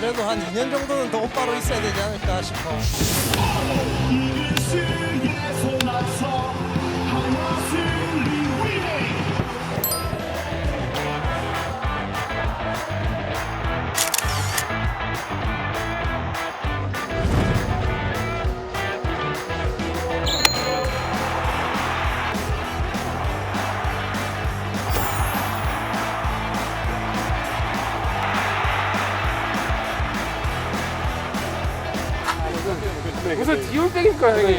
그래도 한 2년 정도는 더 오빠로 있어야 되지 않을까 싶어. 무슨 디올백일까 형이?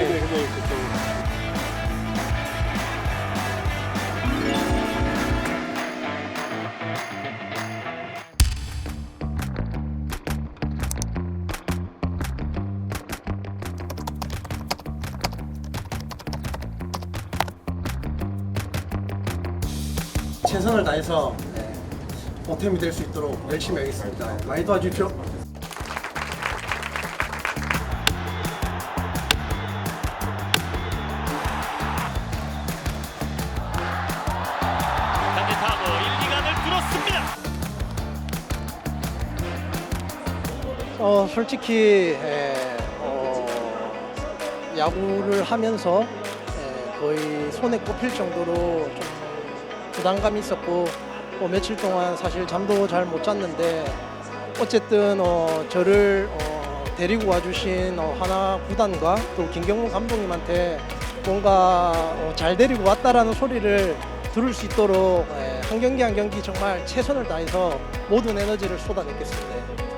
최선을 다해서 네, 보탬이 될 수 있도록 열심히 하겠습니다. 많이 도와주십시오. 어, 솔직히 에, 어, 야구를 하면서 에, 거의 손에 꼽힐 정도로 좀 부담감이 있었고 어, 며칠 동안 사실 잠도 잘 못 잤는데 어쨌든 어, 저를 어, 데리고 와주신 어, 하나 구단과 또 김경문 감독님한테 뭔가 어, 잘 데리고 왔다라는 소리를 들을 수 있도록 에, 한 경기 한 경기 정말 최선을 다해서 모든 에너지를 쏟아냈겠습니다.